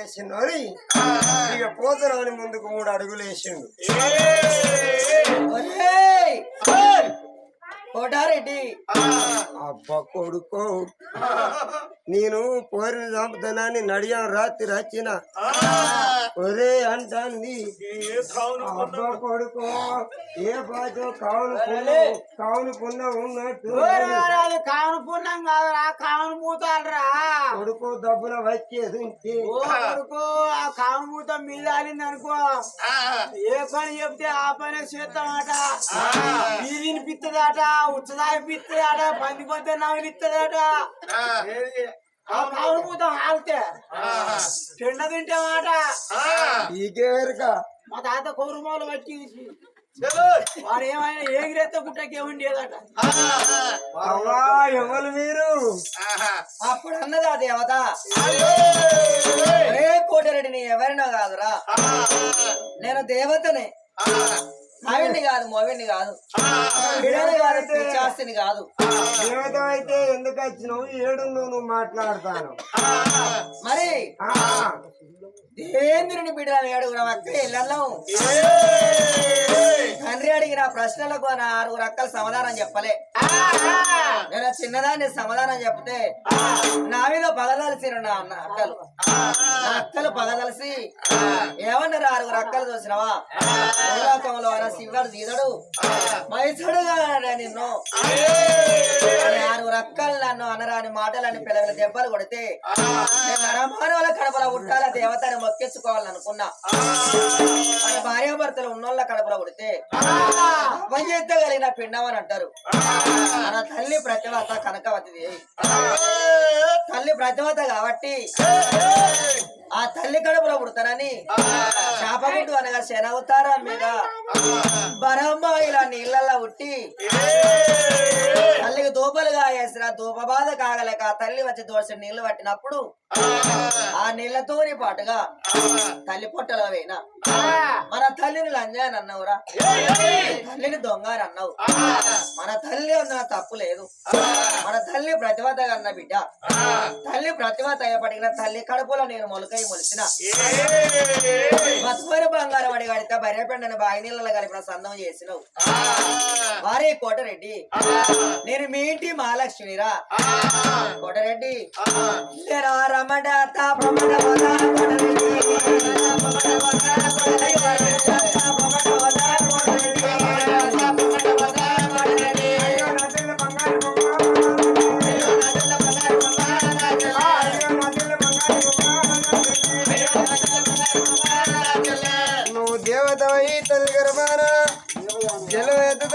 వేసిండు అని ఇక పోతరాని ముందుకు మూడు అడుగులు వేసిండు! కోటారెడ్డి అబ్బ కొడుకో. నేను పోరిని చంపుతానని నడియాం రాత్రి వచ్చిన ఒరే అంటాంది. అబ్బ కొడుకో ఏ బాజో కావును పున్న కావును పున్న ఉన్నట్టు అది కావును పుణ్యం కాదురా కావును పూతాలరా కొడుకు డబ్బున ఓ కొడుకు ఆ కావును పూత మీద అనుకో. ఏ పని చెప్తే ఆ పని చేస్తామట వీధిని పిత్తదట ఉచ్చదాయి పిత్తదట పంది పోతే నవ్వులు ఇత్తదట. ఆ కావును పూత ఆలితే తిండ తింటే మాట. ఈకేరుక మా తాత కౌరుమాలు వచ్చి వాడు ఏమైనా ఏగిరేస్తే గుట్టకి ఏముండేదట. అవ్వా ఎవరు మీరు? అప్పుడు అన్నది ఆ దేవత. ఏ కోటరెడ్డిని ఎవరినో కాదురా. నేను దేవతనే. ఆవిడ్ని కాదు మొవిడ్ని కాదు. బిడని కాదు పిచ్చాస్తిని కాదు. దేవత అయితే ఎందుకు వచ్చినావు? ఏడు నువ్వు మాట్లాడతాను. మరి ఆ, దేవేంద్రుని బిడ్డలని అడుగురా అక్క ఇళ్ళం తండ్రి అడిగిన ప్రశ్నలకు నా ఆరుగురు అక్కలు సమాధానం చెప్పలే. నేను చిన్నదాన్ని సమాధానం చెప్తే నా మీద పగదలిసిన నా అన్న అక్కలు. నా అక్కలు పగదలిసి ఏమన్నారు ఆరుగురు అక్కలు చూసినవా? భూలోకంలో అన్న శివుడు దీదడు మైసుడుగా నిన్ను? అని ఆరుగురు అక్కలు నన్ను అనరాని మాటలని పిల్లల దెబ్బలు కొడితే నరమానవుల కడపలో ఉట్టాల దేవతని మొక్కేసుకోవాలనుకున్నా మన భార్యాభర్తలు ఉన్నోళ్ళ కడపలో కొడితే కలిగిన పిండం అని అంటారు. మన తల్లి ప్రతిభత కనకవతిది. తల్లి ప్రతిభత కాబట్టి ఆ తల్లి కడుపులో పుడతానని శాపముడు అనగా శనవుతారా మీద బరమ్మ ఇలా నీళ్ళల్లో ఉట్టి తల్లికి దూపలుగా వేసిన దూప బాధ కాగలేక తల్లి వచ్చి దోష నీళ్ళు పట్టినప్పుడు ఆ నీళ్ళతోని పాటుగా తల్లి పొట్టలో వేయిన మన తల్లిని లంజాని అన్నవురా తల్లిని దొంగ అని అన్నావు మన తల్లి అన్న తప్పు లేదు. మన తల్లి ప్రతిభత అన్న బిడ్డ. తల్లి ప్రతిభత అయ్యపడిన తల్లి కడుపులో నేను మొలకై మొలిచిన. మత్స్మరి బంగారం అడి కడితే బర్రెపెండని బాయి నీళ్ళలో కలిపిన సందం చేసినావు. వారే కోటరెడ్డి. నేను మీ ఇంటి మహాలక్ష్మిరా. కోటరెడ్డి. రమణ కోటరెడ్డి.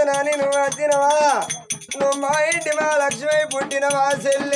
రమణ నువ్వు వచ్చినవా నువ్వు మా ఇంటి మా లక్ష్మి పుట్టినవా చెల్లె?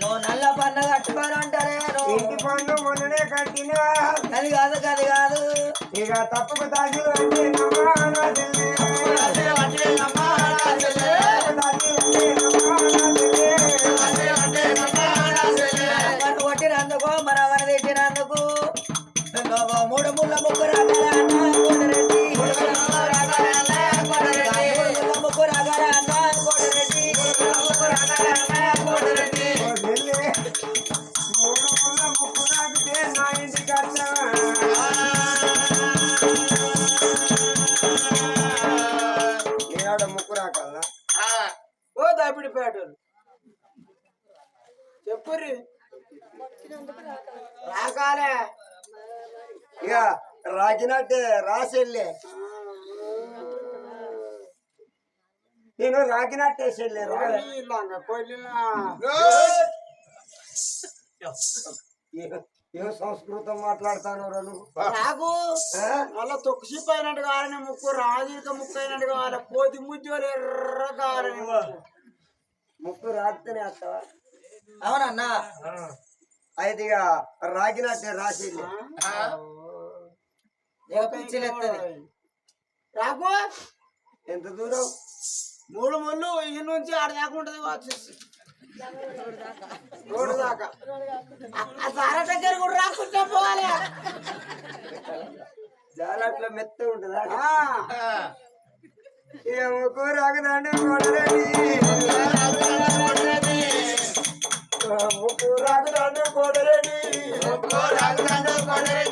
నువ్వు నల్ల పన్ను కట్టుకొని అంటలేను ఇంటి పన్ను మొన్ననే కట్టినా అది కాదు అది కాదు. ఇక తప్పుకు తాగి అంటే కొట్టినందుకు మన తిట్టినందుకు. మూడు ముళ్ళ ముగ్గు రాగల అన్న మూడు ముగ్గు రాగల అన్న. రాకినట్టే రాసెళ్ళే నేను రాకినట్టే చెల్లె రా. ఏ సంస్కృతం మాట్లాడతాను నువ్వు నాకు? అలా తొక్కు చిప్ అయినట్టు కావాలని ముక్కు రాజీక ముక్కు అయినట్టు కావాలి కోతి ముద్దులు ఎర్ర కావాలని ముక్కు. ముక్కు రాస్తేనే వస్తావా? అవునన్నా. అయితే ఇక రాగినట్టే రాసి ఇక పిచ్చిలేత్తది రాకు? ఎంత దూరం? మూడు ముళ్ళు ఈ నుంచి ఆడ దాకా ఉంటది కావచ్చు రోడ్డు దాకా. ఆ సార దగ్గర కూడా రాకుంటే పోవాలి. జాలట్లో మెత్త ఉంటుందా. ఆ, ఇక ముక్కు రాగదండి కొడరండి ముక్కు రాగదండి కొడరండి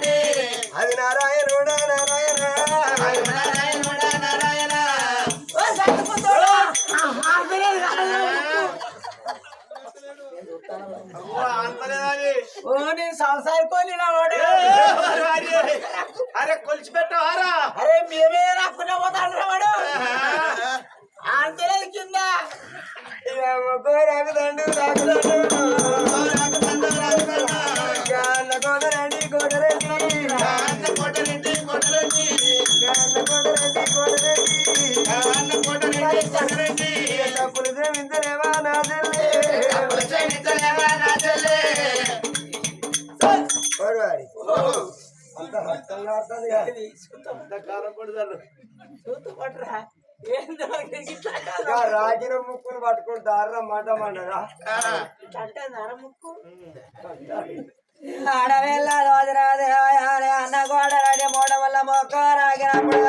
అంత ఇంకా రాగిన ముక్కును పట్టుకొని దారిలో మాట మండరా ముక్కు? అన్న గోడరాడి మూడ వల్ల మొక్క రాగినప్పుడు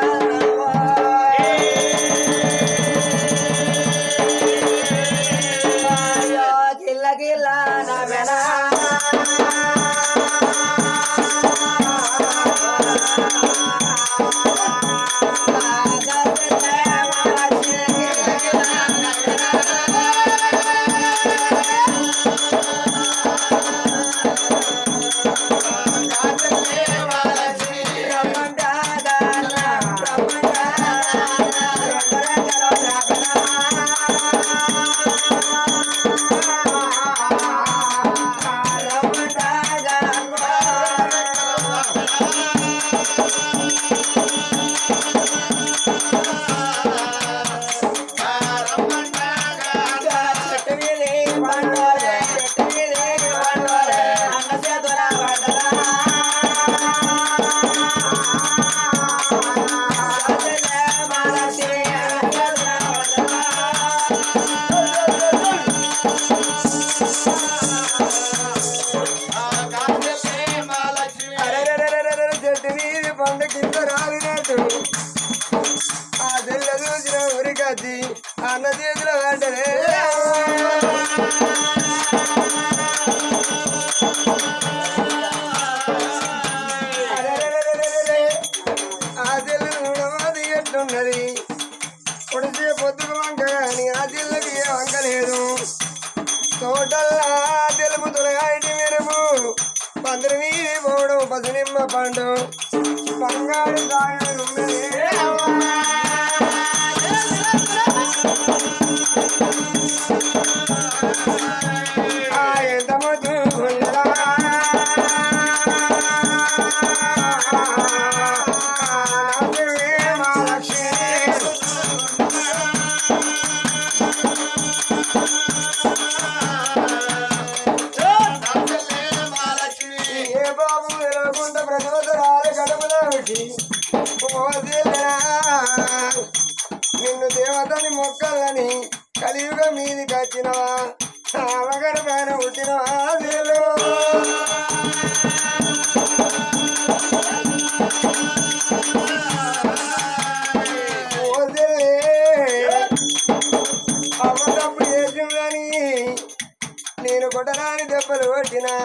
కొట్టరాని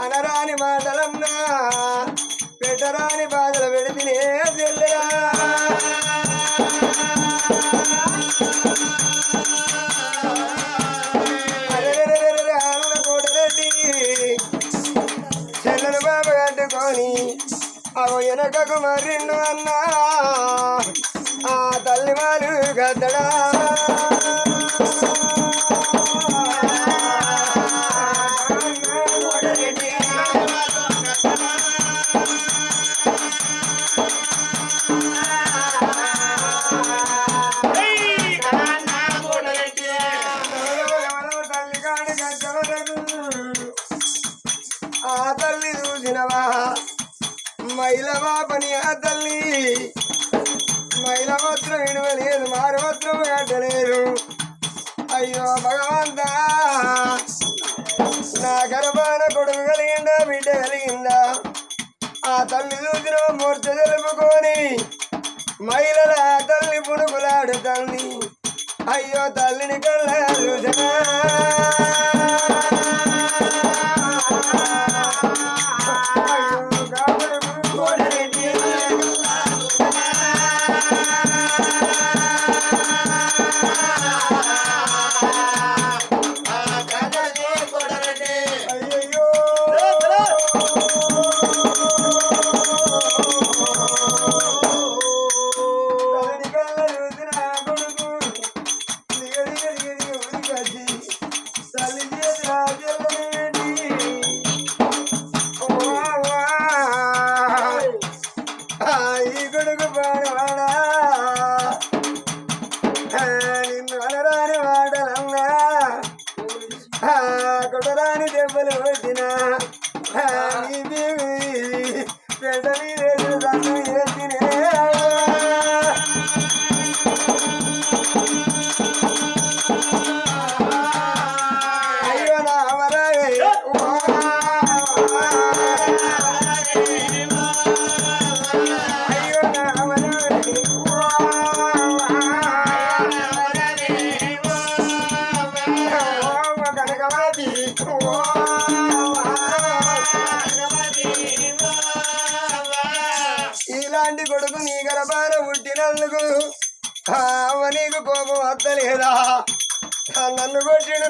అనరాని మాటలన్నా పెట్టరాని బాధలు పెడితేనే చెల్లెరా? చెల్లెలు బాబు కట్టుకొని అవు వెనకకు మర్రిండు అన్నా.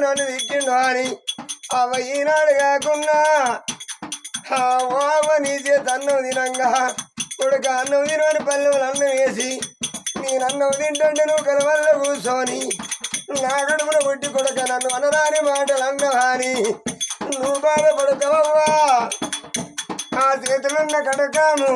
నన్ను ఇచ్చిండు అని అవ ఈనాడు కాకుండా అవ్వ నీ అన్నం తినంగా. కొడుక అన్నం తినని పల్లెలు అన్నం వేసి నేను అన్నం తింటుంటే నువ్వు కలవల్ల కూర్చొని నా కడుపున కొట్టి కొడుక నన్ను అనరాని మాటలు అన్నవాని. నువ్వు బాధపడతావా ఆ చేతులున్న కడకాము.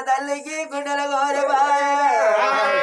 తల్లికి గుండెల గోరబాయ్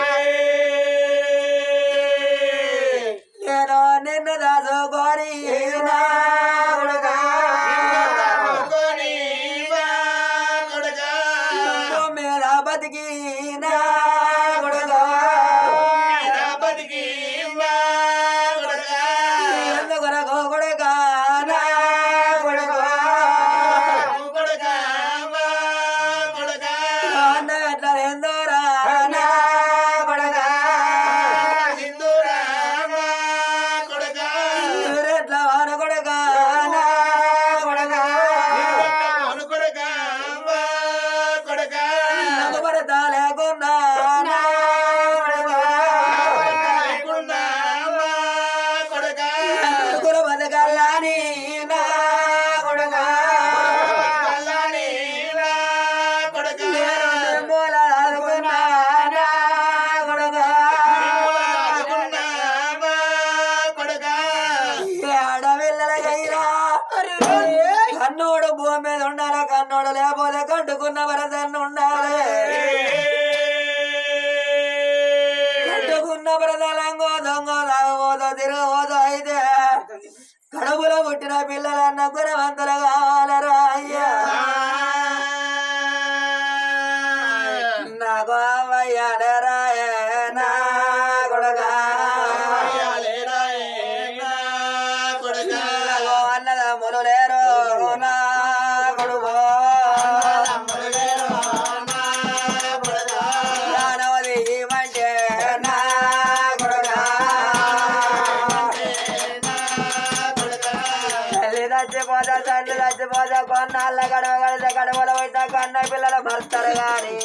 పిల్లలు గాని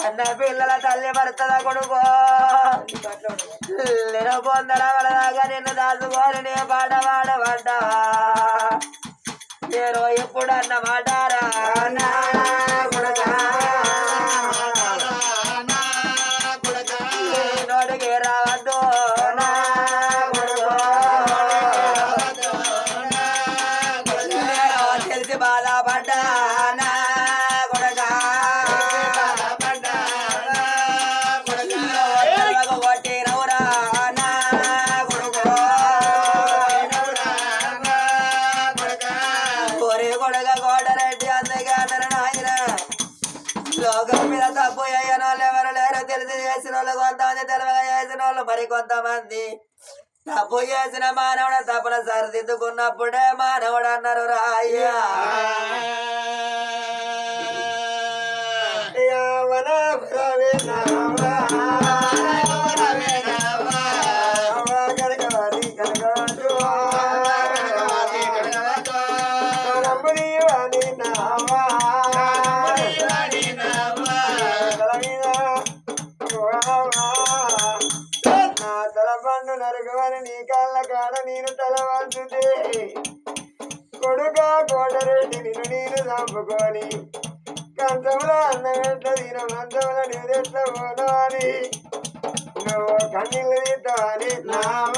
అన్న పిల్లల తల్లి భర్తల కొడుకో? నేను పొందల పడదాకా నిన్ను దాచుకొని నే పాట పాడబడ్డావా నేను ఎప్పుడు అన్న మాటారా? తప్పు చేసిన మానవుడు తప్పున సరిదిద్దుకున్నప్పుడే మానవుడు అన్నారు రాయ్యా యావన కొడుక కోటరెడ్డి నిన్ను నేను చంపుకొని కంచంలో అన్నగడ్డ తిన మంచంలో నీరెట్ల పోనవని నువ్వు కన్నీళ్ళు తీస్తావని నామ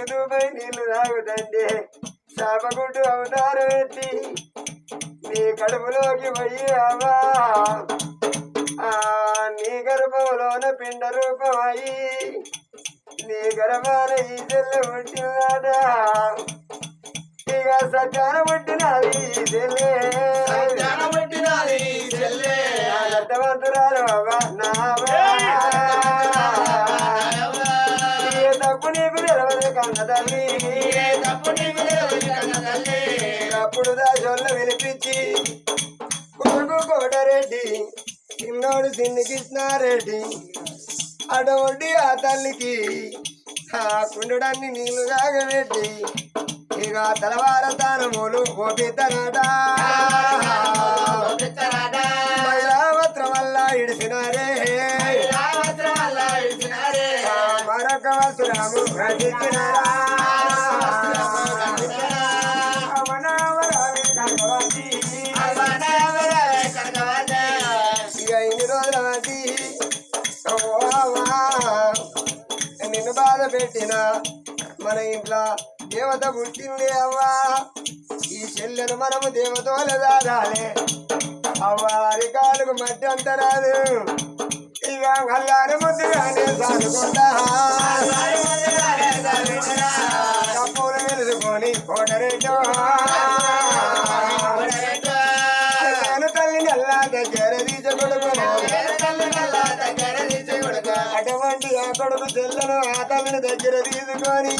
నీకు దూపై నీళ్ళు తాగుతండి చాపగుడ్డు అవతారం ఎత్తి. నీ కడుపులోకి పోయి అవ్వా. ఆ నీ గర్భంలోన పిండ రూపమయ్యి నీ గర్భాన ఈ చెల్లె పుట్టినాడ ఇక సజ్జాన పుట్టినది ఈ చెల్లె అర్థవంతురాలు అప్పుడు దాచోళ్ళ వినిపించి కొడుకు కోటరెడ్డి చిన్నోడు సిన్ని కృష్ణారెడ్డి. అటువంటి ఆ తల్లికి ఆ కుండుడన్ని నీళ్ళు తాగబెట్టి ఇక తలవార తానములు ఓపితనాట మహిళావత్రం వల్ల ఇడిసినారే. మరొక వస్త్రము రచించినారా పెట్టిన మన ఇంట్లో దేవత పుట్టింది అవ్వా. ఈ చెల్లెను మనము దేవతోల దాదాలే అవ్వారి కాలుకు మట్టి అంతరాదు ఇక అల్లారి ముద్దుగానే సాగుకుంటా దగ్గర తీసుకొని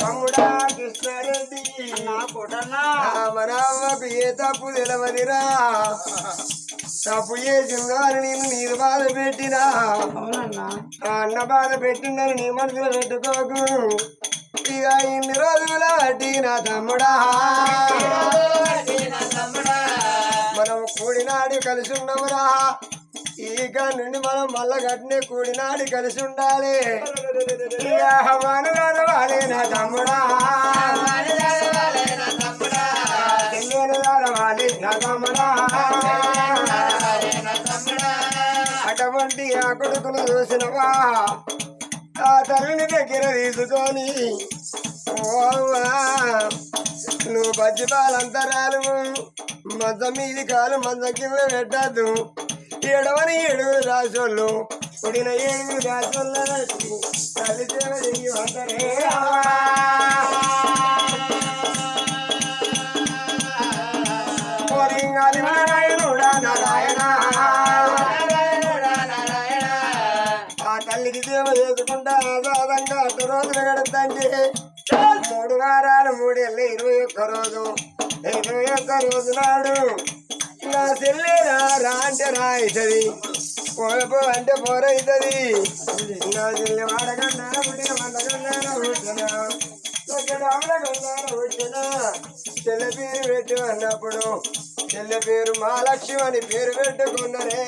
తమ్ముడా కృష్ణారెడ్డి. రామరామకు ఏ తప్పు తెలవదిరా. తప్పు చేసిందో అని నేను నీరు బాధ పెట్టినా. అన్న బాధ పెట్టిందని నీ మనసులో పెట్టుకోకు. ఇక ఇన్ని రోజుల బట్టి నా తమ్ముడా. కలిసి ఉన్నామురా. ఇక నుండి మనం మళ్ళా గట్టినే కూడినాడి కలిసి ఉండాలి. ఇక నా తమ్ముడా. అటువంటి ఆ కొడుకును చూసినవా? ఆ తల్లిని దగ్గర తీసుకొని నువ్వు పచ్చిపాలంతరాలు మంచం మీది కాలు మంచం కింద పెట్టద్దు. ఏడవని ఏడు రాసోళ్ళు పుడిన ఏడు రాసోళ్ళ తల్లి సేవ ఆ తల్లికి సేవ చేసుకుంటా ఆదాదంగా రోజులు గడుతండి మూడు వారాలు మూడేళ్ళు ఇరవై ఒక్క రోజు. ఇరవై ఒక్క రోజు నాడు నా చెల్లెరా రా అంటే రా అవుతుంది. పోయపో అంటే పోరైతుంది నా చెల్లి వాడకన్నా పుట్టిన మందకన్నా పుట్టిన చెల్లె పేరు పెట్టు అన్నప్పుడు చెల్లె పేరు మహాలక్ష్మి అని పేరు పెట్టుకున్నరే